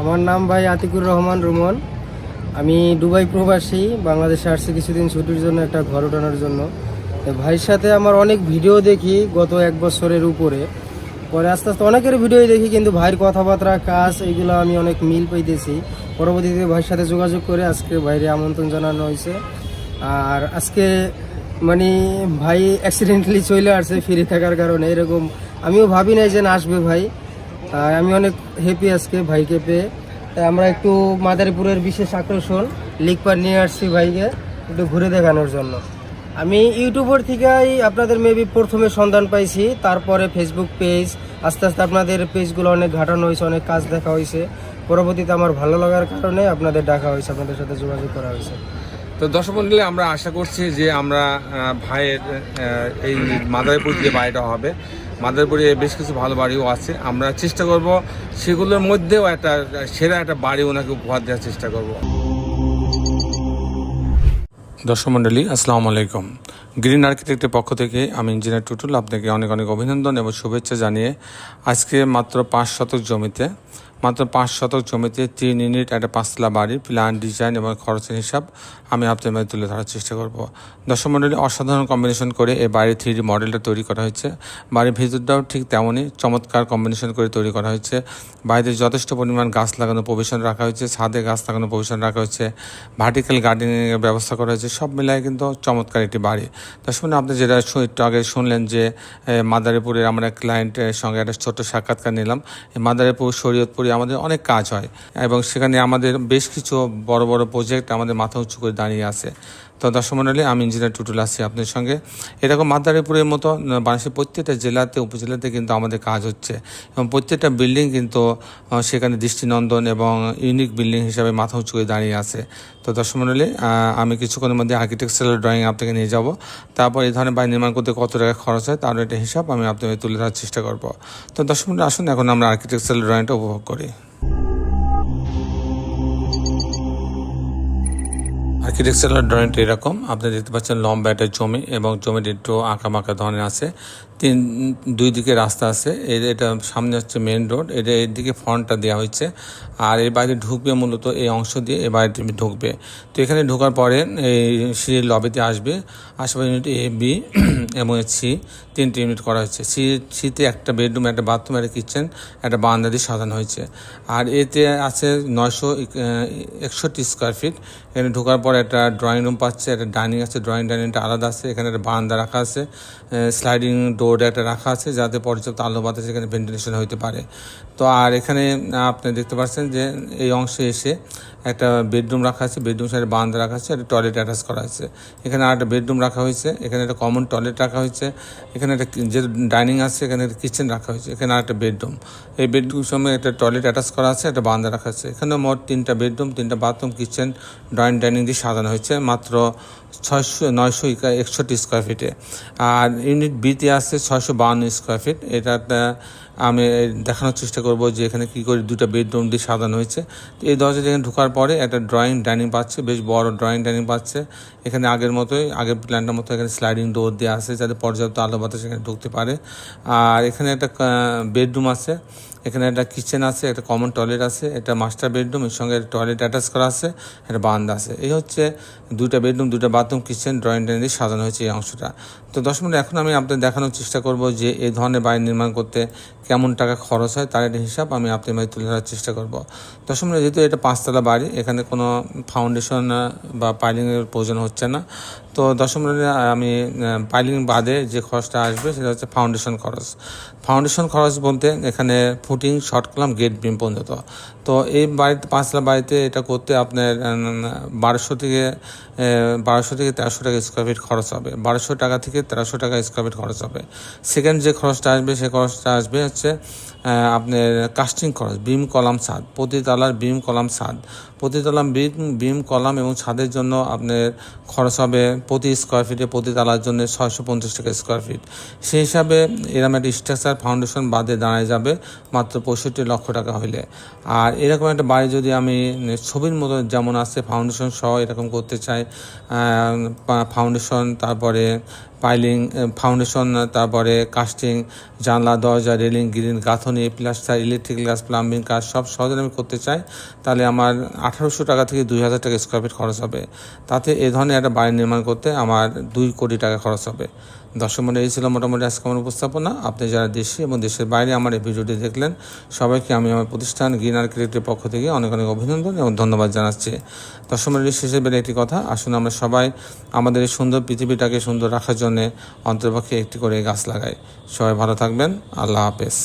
আমার নাম ভাই আতিকুর রহমান রুমন। আমি দুবাই প্রবাসী, বাংলাদেশে আসছি কিছুদিন ছুটির জন্য, একটা ঘর ওঠানোর জন্য। ভাইয়ের সাথে আমার অনেক ভিডিও দেখি গত এক বছরের উপরে। পরে আস্তে আস্তে অনেকের ভিডিওই দেখি, কিন্তু ভাইয়ের কথাবার্তা, কাজ, এগুলো আমি অনেক মিল পাইতেছি। পরবর্তীতে ভাইয়ের সাথে যোগাযোগ করে আজকে ভাইরে আমন্ত্রণ জানানো হয়েছে। আর আজকে মানে ভাই অ্যাক্সিডেন্টালি চলে আসছে, ফিরে থাকার কারণে। এরকম, আমিও ভাবি নাই যে আসবে ভাই। আর আমি অনেক হ্যাপি আজকে ভাইকে পেয়ে। আমরা একটু মাদারীপুরের বিশেষ আকর্ষণ লিকপার নিয়ে আসছি ভাইকে, একটু ঘুরে দেখানোর জন্য। আমি ইউটিউবের থেকেই আপনাদের মেবি প্রথমে সন্ধান পাইছি, তারপরে ফেসবুক পেজ আস্তে আস্তে আপনাদের পেজগুলো অনেক ঘাটানো হয়েছে, অনেক কাজ দেখা হয়েছে। পরবর্তীতে আমার ভালো লাগার কারণে আপনাদের ডাকা হয়েছে, আপনাদের সাথে যোগাযোগ করা হয়েছে। তো দর্শক মন্ডলী, আমরা আশা করছি যে আমরা ভাইয়ের এই মাদারীপুর যে বাড়িটা হবে। মাদারীপুরে বেশ কিছু ভালো বাড়িও আছে। আমরা চেষ্টা করব সেগুলোর মধ্যেও একটা, সেরা একটা বাড়ি ওনাকে উপহার দেওয়ার চেষ্টা করব। দর্শক মণ্ডলী, আসসালামু আলাইকুম। গ্রিন আর্কিটেক্টের পক্ষ থেকে আমি ইঞ্জিনিয়ার টুটুল আপনাকে অনেক অনেক অভিনন্দন এবং শুভেচ্ছা জানিয়ে আজকে মাত্র পাঁচ শতক জমিতে মাত্র পাঁচ শতক জমিতে তিন ইউনিট একটা পাঁচতলা বাড়ি প্ল্যান ডিজাইন এবং খরচের হিসাব আমি আপনার মাঝে তুলে ধরার চেষ্টা করব। দশম মণ্ডলী অসাধারণ কম্বিনেশন করে এই বাড়ির থ্রি মডেলটা তৈরি করা হয়েছে। বাড়ির ভিতরটাও ঠিক তেমনই চমৎকার কম্বিনেশন করে তৈরি করা হয়েছে। বাড়িতে যথেষ্ট পরিমাণ গাছ লাগানো প্রভিশন রাখা হয়েছে ছাদে গাছ লাগানো প্রভিশন রাখা হয়েছে ভার্টিক্যাল গার্ডেনিংয়ের ব্যবস্থা করা হয়েছে সব মিলায় কিন্তু চমৎকার একটি বাড়ি। মণ্ডলী, আপনি যেটা একটু আগে শুনলেন যে মাদারীপুরের আমরা ক্লায়েন্টের সঙ্গে একটা ছোট্ট সাক্ষাৎকার নিলাম। মাদারীপুর শরীয়তপুরে আমাদের অনেক কাজ হয়। এবং সেখানে আমাদের বেশ কিছু বড় বড় প্রজেক্ট আমাদের মাথা উঁচু করে দাঁড়িয়ে আছে। তো দর্শক মণ্ডলী আমি ইঞ্জিনিয়ার টুটুল আছি আপনার সঙ্গে। এরকম মাদারীপুরের মতো বাংলাদেশের প্রত্যেকটা জেলাতে, উপজেলাতে কিন্তু আমাদের কাজ হচ্ছে। এবং প্রত্যেকটা বিল্ডিং কিন্তু সেখানে দৃষ্টিনন্দন এবং ইউনিক বিল্ডিং হিসাবে মাথা উঁচু করে দাঁড়িয়ে আছে। তো দর্শক মণ্ডলী আমি কিছুক্ষণের মধ্যে আর্কিটেকচারাল ড্রয়িং আপনাকে নিয়ে যাব। তারপর এই ধরনের বাড়ি নির্মাণ করতে কত টাকা খরচ হয়, তার একটা হিসাব আমি আপনাকে তুলে ধরার চেষ্টা করব। তো দর্শক মণ্ডলী আসুন, এখন আমরা আর্কিটেকচারাল ড্রয়িংটা উপভোগ করি। আর্কিটেকচারাল ড্রয়িংটা এরকম। আপনি দেখতে পাচ্ছেন লম্বা একটা জমি এবং জমির একটু আঁকা মাঁকা ধরনের আছে। তিন, দুই দিকে রাস্তা আছে। এটা সামনে হচ্ছে মেন রোড এটা এর দিকে ফ্রন্টটা দেওয়া হয়েছে। আর এই বাইরে ঢুকবে মূলত এই অংশ দিয়ে এই বাড়িটি ঢুকবে। তো এখানে ঢোকার পরে এই সিঁড়ির লবিতে আসবে। আশেপাশে ইউনিট এ বি এবং সি তিনটি ইউনিট করা হয়েছে। সি, সিতে একটা বেডরুম, একটা বাথরুম, একটা কিচেন, একটা বারান্দা দিয়ে সাজানো হয়েছে। আর এতে আছে নয়শো একষট্টি স্কোয়ার ফিট। এখানে ঢোকার পর একটা ড্রয়িং রুম পাচ্ছে, একটা ডাইনিং আছে, ড্রয়িং ডাইনিংটা আলাদা আছে, এখানে একটা বারান্দা রাখা আছে স্লাইডিং ডোর একটা রাখা আছে, যাতে পর্যাপ্ত আলো বাতাস এখানে ভেন্টিলেশন হইতে পারে। তো আর এখানে আপনি দেখতে পাচ্ছেন যে এই অংশে এসে একটা বেডরুম রাখা আছে, বেডরুম সাইডে বারান্দা রাখা আছে, একটা টয়লেট অ্যাটাচ করা আছে। এখানে আর একটা বেডরুম রাখা হয়েছে, এখানে একটা কমন টয়লেট রাখা হয়েছে। এখানে একটা যে ডাইনিং আছে, এখানে একটা কিচেন রাখা হয়েছে। এখানে আর একটা বেডরুম। এই বেডরুম সময় একটা টয়লেট অ্যাটাচ করা আছে, একটা বারান্দা রাখা আছে। এখানে মোট তিনটা বেডরুম, তিনটা বাথরুম, কিচেন, ড্রয়িং, ডাইনিং দিয়ে সাজানো হয়েছে, মাত্র ছয়শো, নয়শো একষট্টি স্কোয়ার ফিটে আর ইউনিট বিতে আছে ছয়শো বাউন্ন স্কোয়ার ফিট এটা আমি দেখানোর চেষ্টা করব যে এখানে কী করে দুটো বেডরুম দিয়ে সাজানো হয়েছে। তো এই দরজা যেখানে ঢোকার পরে একটা ড্রয়িং ডাইনিং পাচ্ছে, বেশ বড় ড্রয়িং ডাইনিং পাচ্ছে। এখানে আগের মতোই, আগের প্ল্যানটার মতো এখানে স্লাইডিং ডোর দিয়ে আছে যাতে পর্যাপ্ত আলো বাতাস এখানে ঢুকতে পারে। আর এখানে একটা বেডরুম আছে। এখানে একটা কিচেন আছে, একটা কমন টয়লেট আছে, একটা মাস্টার বেডরুম এর সঙ্গে টয়লেট অ্যাটাচ করা আছে, একটা বারান্দা আছে। এই হচ্ছে দুইটা বেডরুম দুটো বাথরুম কিচেন ড্রয়িং ডাইনিং দিয়ে সাজানো হয়েছে এই অংশটা। তো দশ মিনিট এখন আমি আপনাদের দেখানোর চেষ্টা করব যে এই ধরনের বাড়ি নির্মাণ করতে কেমন টাকা খরচ হয়, তার একটা হিসাব আমি আপনাদের মাঝে তুলে ধরার চেষ্টা করব। দশ মিনিট যেহেতু এটা পাঁচতলা বাড়ি, এখানে কোনো ফাউন্ডেশন বা পাইলিংয়ের প্রয়োজন হচ্ছে না। তো দশম আমি পাইলিং বাদে যে খরচটা আসবে সেটা হচ্ছে ফাউন্ডেশন খরচ। ফাউন্ডেশন খরচ বলতে এখানে footing short column grade beam পর্যন্ত। তো এই বাড়িতে, পাঁচতলা বাড়িতে এটা করতে আপনার বারোশো থেকে বারোশো থেকে তেরোশো টাকা স্কোয়ার ফিট খরচ হবে। বারোশো টাকা থেকে তেরোশো টাকা স্কোয়ার ফিট খরচ হবে। সেকেন্ড যে খরচটা আসবে সেই খরচটা আসবে হচ্ছে আপনার কাস্টিং খরচ বিম কলাম ছাদ প্রতি তলার বিম কলাম ছাদ প্রতি তলার বিম বিম কলাম এবং ছাদের জন্য আপনার খরচ হবে প্রতি স্কোয়ার ফিটে প্রতি তালার জন্য ছয়শো পঞ্চাশ টাকা স্কোয়ার ফিট সেই হিসাবে এরকম একটা স্ট্রাকচার ফাউন্ডেশন বাদে দাঁড়ায় যাবে মাত্র পঁয়ষট্টি লক্ষ টাকা হইলে। আর এরকম একটা বাড়ি যদি আমি ছবির মতো যেমন আছে ফাউন্ডেশন সহ এরকম করতে চাই ফাউন্ডেশন তারপরে পাইলিং ফাউন্ডেশন, তারপরে কাস্টিং, জানলা, দরজা, রেলিং গ্রিন গাঁথনি, প্লাস্টার, ইলেকট্রিক গ্লাস, প্লাম্বিং কাজ সব সহজে আমি করতে চাই। তাহলে আমার আঠারোশো টাকা থেকে দুই হাজার টাকা স্কোয়ার ফিট খরচ হবে। তাতে এ ধরনের একটা বাড়ি নির্মাণ করতে আমার দুই কোটি টাকা খরচ হবে। দর্শক মন্ডলী, এই ছিল মোটামুটি আজকে আমার উপস্থাপনা। আপনি যারা দেশে এবং দেশের বাইরে আমার এই ভিডিওটি দেখলেন, সবাইকে আমি আমার প্রতিষ্ঠান গ্রিন আর ক্রিয়েটের পক্ষ থেকে অনেক অনেক অভিনন্দন এবং ধন্যবাদ জানাচ্ছি। দর্শক মন্ডলী শেষে বেড়ে একটি কথা, আসুন আমরা সবাই আমাদের এই সুন্দর পৃথিবীটাকে সুন্দর রাখার জন্য অন্তর্পক্ষে একটি করে গাছ লাগাই। সবাই ভালো থাকবেন, আল্লাহ হাফেজ।